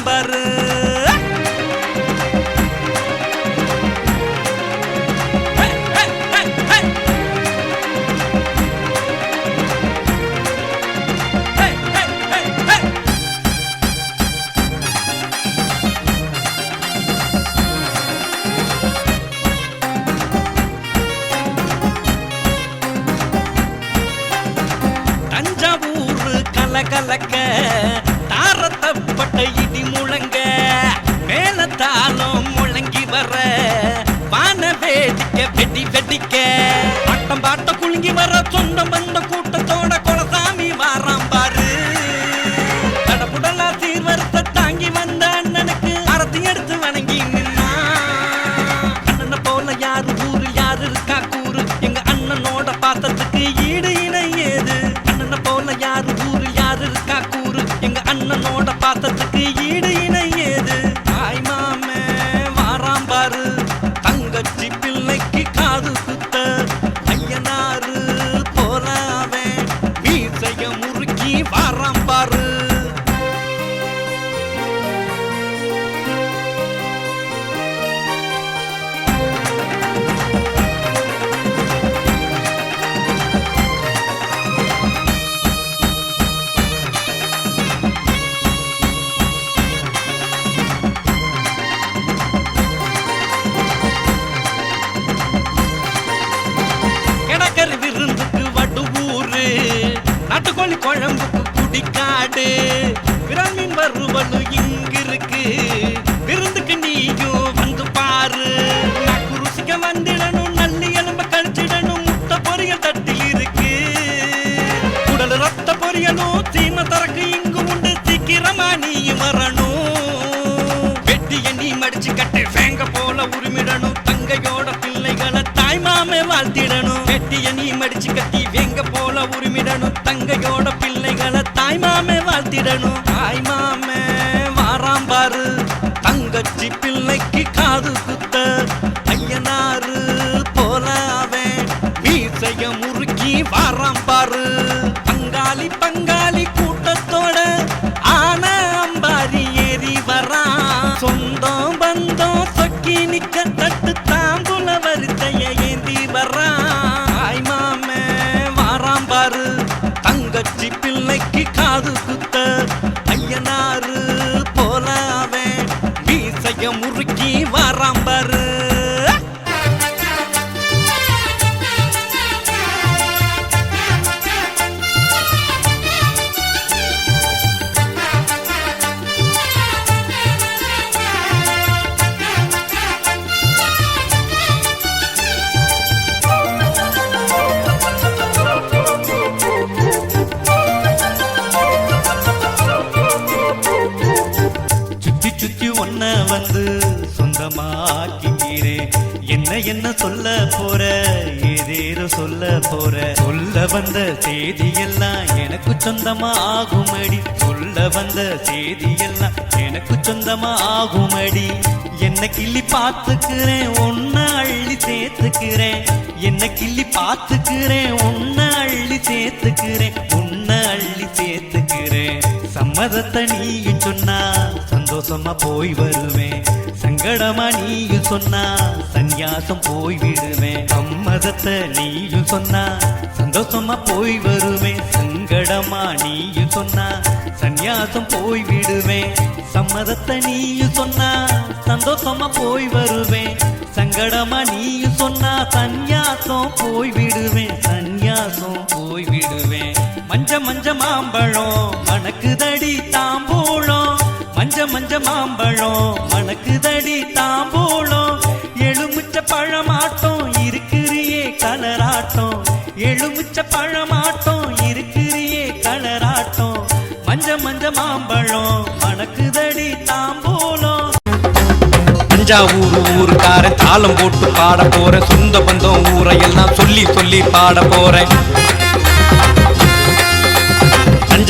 Number. வர சொந்தம் வந்த கூட்டம் குடிக்காடு விரமின் வறுவலு இங்கிருக்கு. விருந்துக்கு நீயும் வந்து பாரு. நாக்கு ருசிக்க வந்திடணும் நல்லி எலும்ப கழிச்சிடணும். முட்டை பொரியல் தட்டில் இருக்கு. உடல் ரத்த பொரியலும் சீம தரக்கு இங்கு உண்டு. சீக்கிரமா நீயும் வரணும். வெட்டிய நீ மடிச்சு கட்டு வேங்க போல உரிமிடணும். தங்கையோட பிள்ளைகளை தாய்மாமே வாழ்த்திடணும். வெட்டிய நீ மடிச்சு கட்டி மாமே தாய் மாமே வாராம் பாரு. தங்கச்சி பிள்ளைக்கு காது குத்த. ஐயனாரு போல அவன். மீசைய முறுக்கி வாராம் பாரு. பங்காளி பங்காளி கூட்டத்தோட ஆன அம்பாரி ஏறி வரான். சொந்தம் பந்தம் சொக்கி நிக்க தட்டு தாம்புல வரிசைய ஏந்தி வரான். தாய் மாமே வாராம் பாரு. தங்கச்சி பிள்ளைக்கு காது குத்த. என்ன சொல்ல போற? ஏதேதோ சொல்ல போற. சொல்ல வந்த செய்தி எல்லாம் எனக்கு சொந்தமா ஆகுமடி. சொல்ல வந்த செய்தி எல்லாம் எனக்கு சொந்தமா ஆகுமடி. என்ன கிள்ளி பார்த்துக்கிறேன் ஒன்ன அள்ளி சேர்த்துக்கிறேன். என்ன கிள்ளி பார்த்துக்கிறேன் ஒன்ன அள்ளி சேர்த்துக்கிறேன். உன்ன அள்ளி சேர்த்துக்கிறேன். சம்மதத்தை நீ சொன்னா சந்தோஷமா போய் வருவேன். சங்கடமா நீயும் சொன்னா சந்நியாசம் போய் விடுவேன். சம்மதத்தை நீயும் சொன்னா சந்தோஷமா போய் வருவேன். சங்கடமா நீயும் சொன்னா சந்நியாசம் போய் விடுவேன். சம்மதத்தை நீயும் சொன்னா சந்தோஷமா போய் வருவேன். சங்கடமா நீயும் சொன்னா சந்நியாசம் போய் விடுவேன். சந்நியாசம் போய் விடுவேன். மஞ்ச மஞ்ச மாம்பழம் மணக்குதடி தாம்பூலம் மஞ்ச மஞ்ச மாம்பழம் மணக்குதடி தாம்பூலம் எலுமிச்ச பழமாட்டம் இருக்கிறியே கலராட்டம். எலுமிச்ச பழமாட்டம் இருக்கிறியே கலராட்டம். மஞ்ச மஞ்ச மாம்பழம் மணக்குதடி தாம்பூலம். தஞ்சாவூர் ஊருக்கார தாளம் போட்டு பாட போறேன். சொந்த பந்தம் ஊரையெல்லாம் சொல்லி சொல்லி பாட போறேன்.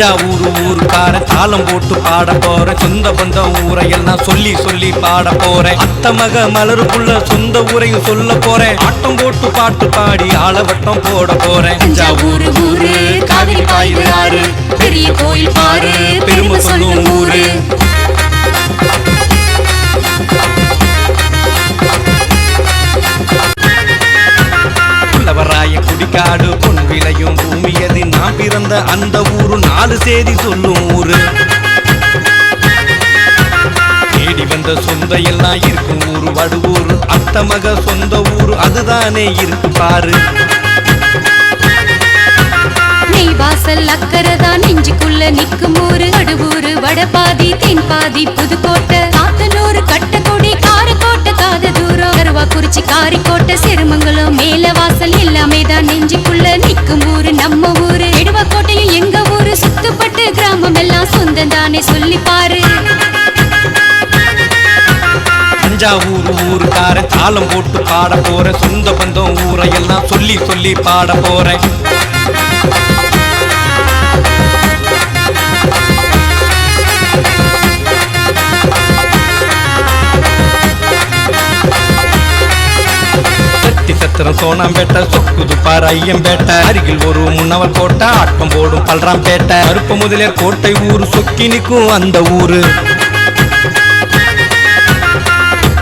தஞ்சாவூர் ஊருக்கார தாளம் போட்டு பாட போறேன் சொந்த பந்தம் ஊரையெல்லாம் சொல்லி சொல்லி பாட போறேன். அத்த மக மலருக்குள்ள சொந்த ஊரையும் சொல்ல போறேன். ஆட்டம் போட்டு பாட்டு பாடி ஆளவட்டம் போட போறேன். தஞ்சாவூர் ஊர் தேதி செய்தி சொல்லும் ஊரு. தேடி வந்த சொந்த எல்லாம் இருக்கும் ஊரு. வடுவூர் அத்த மக சொந்த ஊரு. அதுதானே இருக்கு பாரு. நெய் வாசல் அக்கறதான் நெஞ்சுக்குள்ள நிற்கும் ஊரு. அடுவூரு வடபாதி தென்பாதி புதுக்கோட்டை காத்தனூர் கட்டக்கொடி காரக்கோட்டை காத தூரம் கருவா குறிச்சி காரிக்கோட்டை சிறுமங்களும் மேல வாசல் எல்லாமே தான் நெஞ்சுக்குள்ள நிற்கும் ஊரு. நம்ம ஊரு. எடுவக்கோட்டையும் தானே சொல்லி பாரு தஞ்சாவூர் ஊருக்காரன் தாளம் போட்டு பாட போற சொந்த பந்தம் ஊரையெல்லாம் சொல்லி சொல்லி பாட போறேன். சத்திரம் சோனாம்பேட்டை சொக்குது பார் ஐயம்பேட்டை அருகில் ஒரு முன்னவர் கோட்டை ஆட்டம் போடும் பல்ராம்பேட்டை அருப்ப முதலே கோட்டை ஊரு சொக்கி நிற்கும் அந்த ஊரு.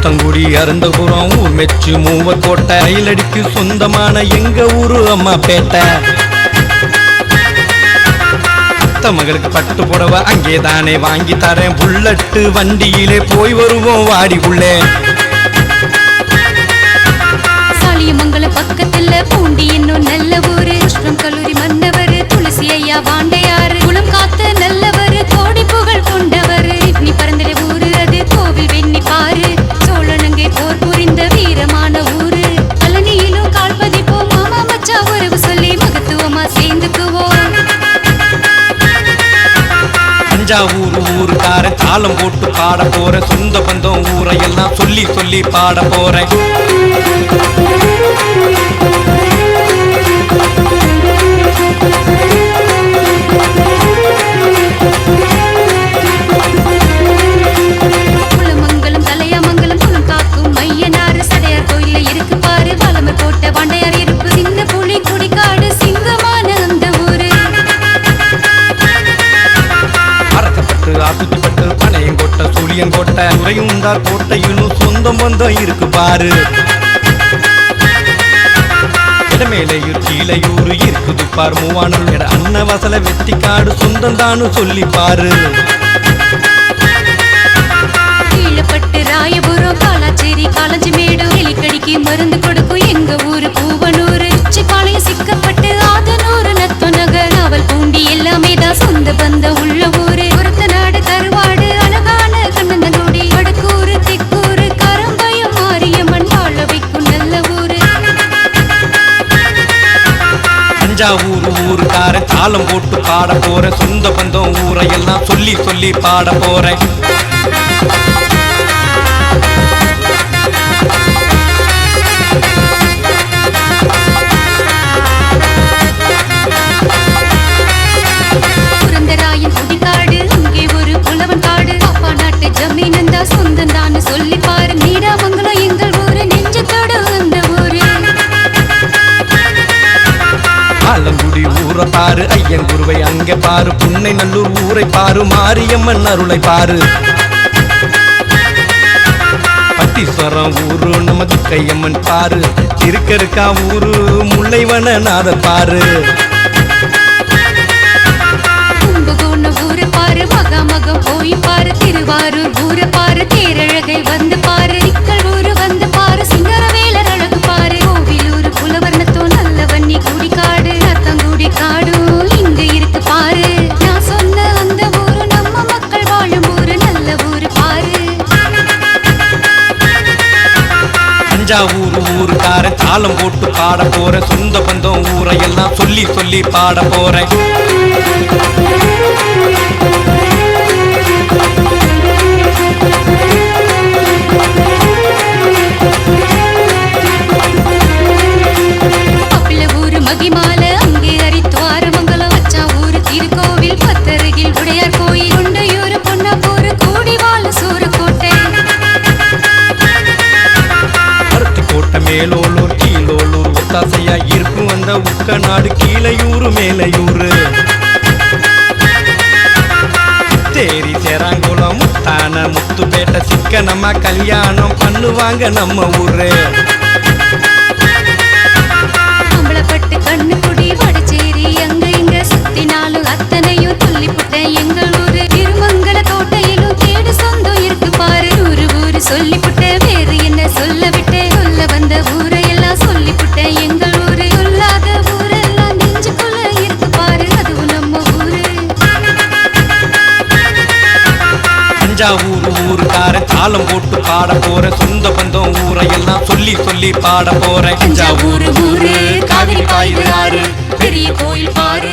தங்குடி அருந்தபுரம் ஊர் மெச்சு மூவர் கோட்டை. ரயிலடிக்கு சொந்தமான எங்க ஊரு அம்மா பேட்டை. அத்த மகளுக்கு பட்டு புடவை அங்கே தானே வாங்கி தரேன். புல்லட்டு வண்டியிலே போய் வருவோம் வாடி உள்ளே. பக்கத்துல பூண்டி என்னும் நல்ல ஊரு. புஷ்பம் கல்லூரி மன்னவர் துளசி ஐயா வாண்டையாறு. குளம் காத்த நல்லவர் கோடி புகழ் கொண்டவர். இட்னி பரந்தல ஊரு அது கோவில் வெண்ணி பாரு சோழனங்கை போர் புரிந்த வீரமான ஊரு. கலனியிலும் கால் பதிப்போம் மாமா மச்சா உறவு சொல்லி மகத்துவமா சேர்ந்துக்குவோம். தஞ்சாவூர் ஊருக்காரன் தாளம் போட்டு பாட போற சொந்த பந்தம் ஊரை எல்லாம் சொல்லி சொல்லி பாட போறேன். வந்தா கோட்டையிலும் சொந்தம் பந்தம் இருக்கு பாரு. மேலையூர் கீழையூர் இருக்குது பார் மூவானும் மூவானூர் இட அன்னவசல வெட்டிக்காடு சொந்தம் தானு சொல்லி பாரு. கீழப்பட்டு ராயபுரம் காலாச்சேரி காலஞ்சிமேடு எலிக்கடிக்கு மருந்து கொடுக்கும் எங்க ஊரு பூவனூர் உச்சிப்பாளையம் சிக்கப்பட்டு ஆதனூர் நத்து நகர் அவள் பூண்டி எல்லாமே தான் சொந்த பந்த உள்ள ஊரு. தஞ்சாவூர் ஊருக்காரன். தாளம் போட்டு பாட போறேன். சொந்த பந்தம் ஊரையெல்லாம் சொல்லி சொல்லி பாட போறேன். இங்க பாரு. புன்னை நல்லூர் ஊரை பாரு. மாரியம்மன் அருளை பாரு. பட்டீஸ்வரம் ஊரு நம்ம துக்கையம்மன் பாரு. திருக்கருக்கா ஊரு முல்லைவன நாதர் பாரு. கும்பகோணம் ஊரு பாரு. மகாமகம் போய் பாரு. திருவாரூர் ஊரு பாரு. தேரழகை வந்து பாரு. தாளம் போட்டு பாட போறேன். சொந்த பந்தம் ஊரையெல்லாம் சொல்லி சொல்லி பாட போறேன். அது நாடு கீழையூரு மேலையூரு தேரி சேராங்குளம் முத்தான முத்துப்பேட்டை சிக்கனமா கல்யாணம் பண்ணுவாங்க நம்ம ஊரு. கண்ணு குடி வடச்சேரி எங்க இங்க சுத்தினாலும் அத்தனையும் சொல்லிப்புட்டேன் எங்கள் ஊருக்காரன் தாளம் போட்டு பாட போறேன் சொந்த பந்தம் ஊரையெல்லாம் சொல்லி சொல்லி பாட போறேன் தஞ்சாவூர் ஊரு காவிரி பாயுது ஆறு பெரிய கோயில் பாரு.